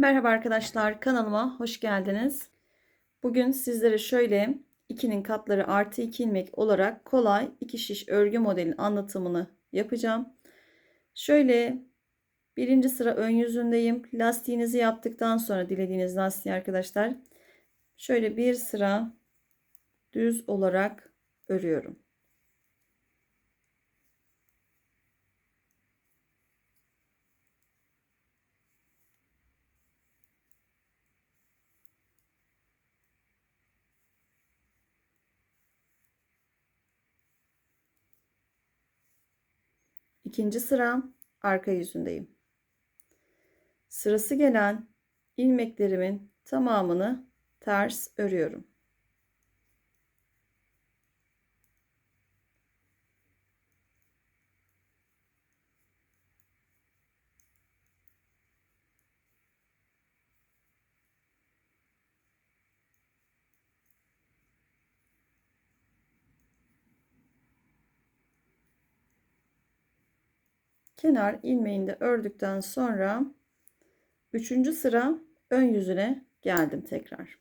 Merhaba arkadaşlar kanalıma hoş geldiniz. Bugün sizlere şöyle 2'nin katları artı 2 ilmek olarak kolay 2 şiş örgü modelin anlatımını yapacağım. Şöyle birinci sıra ön yüzündeyim. Lastiğinizi yaptıktan sonra dilediğiniz lastiği arkadaşlar şöyle bir sıra düz olarak örüyorum. İkinci sıra arka yüzündeyim. Sırası gelen ilmeklerimin tamamını ters örüyorum. Kenar ilmeğini de ördükten sonra üçüncü sıra ön yüzüne geldim tekrar.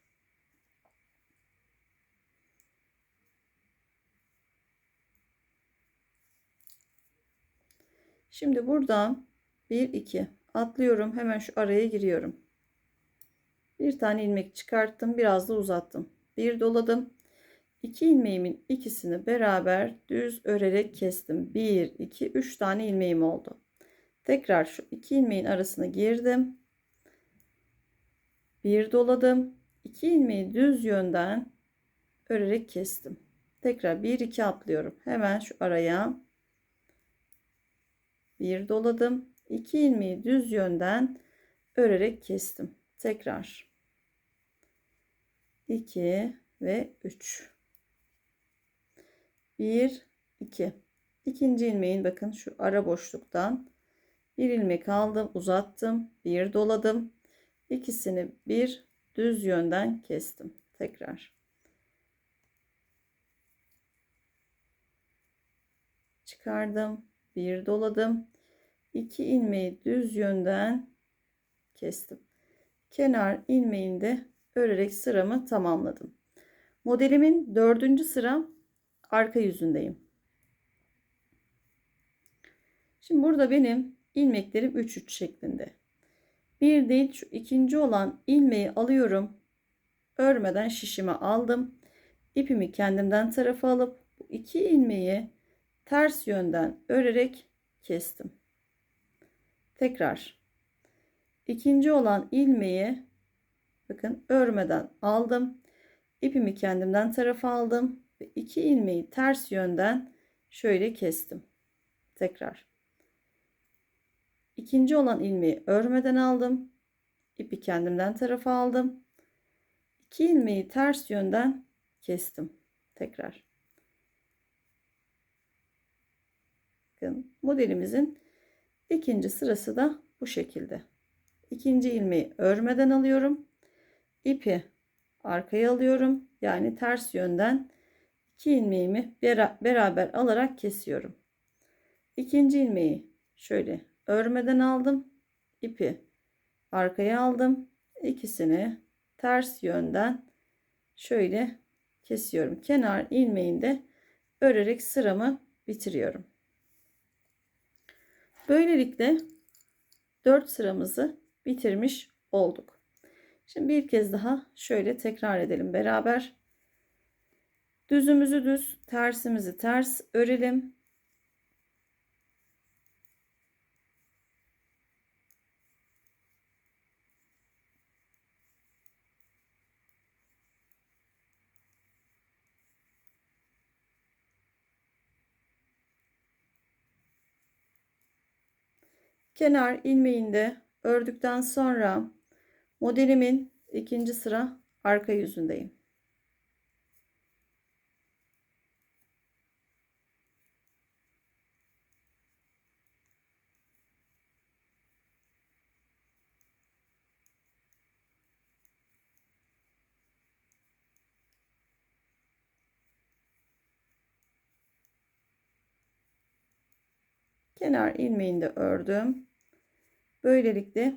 Şimdi buradan 1 2 atlıyorum. Hemen şu araya giriyorum. Bir tane ilmek çıkarttım. Biraz da uzattım. Bir doladım. 2 ilmeğimin ikisini beraber düz örerek kestim. 1 2 3 tane ilmeğim oldu. Tekrar şu iki ilmeğin arasına girdim. Bir doladım. 2 ilmeği düz yönden örerek kestim. Tekrar 1 2 atlıyorum. Hemen şu araya bir doladım. 2 ilmeği düz yönden örerek kestim. Tekrar 2 ve 3 1 2 ikinci ilmeğin bakın şu ara boşluktan bir ilmek aldım uzattım bir doladım. İkisini bir düz yönden kestim. Tekrar. Çıkardım bir doladım. İki ilmeği düz yönden kestim. Kenar ilmeğinde örerek sıramı tamamladım. Modelimin dördüncü sıra arka yüzündeyim. Şimdi burada benim ilmeklerim 3 3 şeklinde. Bir değil şu ikinci olan ilmeği alıyorum. Örmeden şişime aldım. İpimi kendimden tarafa alıp bu iki ilmeği ters yönden örerek kestim. Tekrar ikinci olan ilmeği bakın örmeden aldım. İpimi kendimden tarafa aldım ve iki ilmeği ters yönden şöyle kestim. Tekrar. İkinci olan ilmeği örmeden aldım. İpi kendimden tarafa aldım. İki ilmeği ters yönden kestim. Tekrar. Bakın modelimizin ikinci sırası da bu şekilde. İkinci ilmeği örmeden alıyorum. İpi arkaya alıyorum. Yani ters yönden 2 ilmeğimi beraber alarak kesiyorum. İkinci ilmeği şöyle örmeden aldım. ipi arkaya aldım. İkisini ters yönden şöyle kesiyorum. Kenar ilmeğinde örerek sıramı bitiriyorum. Böylelikle 4 sıramızı bitirmiş olduk. Şimdi bir kez daha şöyle tekrar edelim beraber. Düzümüzü düz, tersimizi ters örelim. Kenar ilmeğinde ördükten sonra modelimin ikinci sıra arka yüzündeyim. Kenar ilmeğini de ördüm. Böylelikle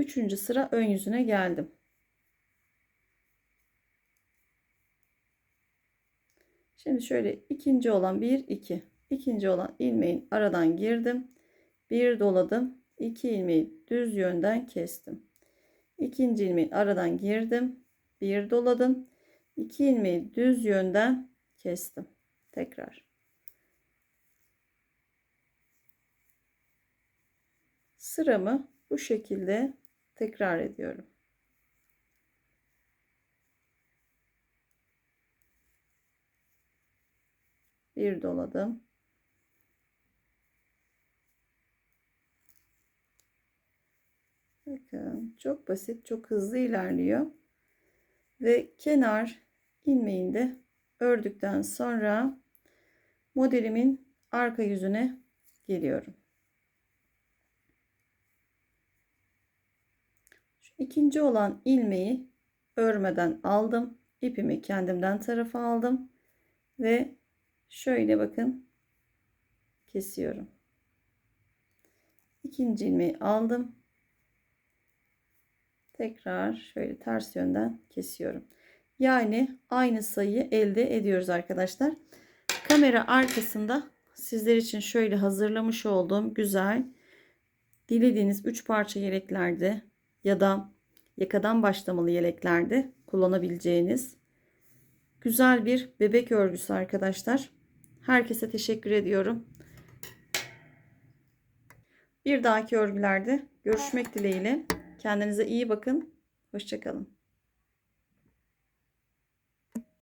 Üçüncü sıra ön yüzüne geldim. Şimdi şöyle ikinci olan 1 2 ikinci olan ilmeğin aradan girdim. Bir doladım. 2 ilmeği düz yönden kestim. İkinci ilmeğin aradan girdim. Bir doladım. 2 ilmeği düz yönden kestim. Tekrar. Sıramı bu şekilde tekrar ediyorum. Bir doladım. Bakın çok basit, çok hızlı ilerliyor. Ve kenar ilmeğinde ördükten sonra modelimin arka yüzüne geliyorum. Şu ikinci olan ilmeği örmeden aldım. İpimi kendimden tarafa aldım ve şöyle bakın kesiyorum. İkinci ilmeği aldım. Tekrar şöyle ters yönden kesiyorum. Yani aynı sayıyı elde ediyoruz arkadaşlar. Kamera arkasında sizler için şöyle hazırlamış olduğum güzel dilediğiniz 3 parça yeleklerde ya da yakadan başlamalı yeleklerde kullanabileceğiniz güzel bir bebek örgüsü arkadaşlar. Herkese teşekkür ediyorum. Bir dahaki örgülerde görüşmek dileğiyle. Kendinize iyi bakın. Hoşçakalın.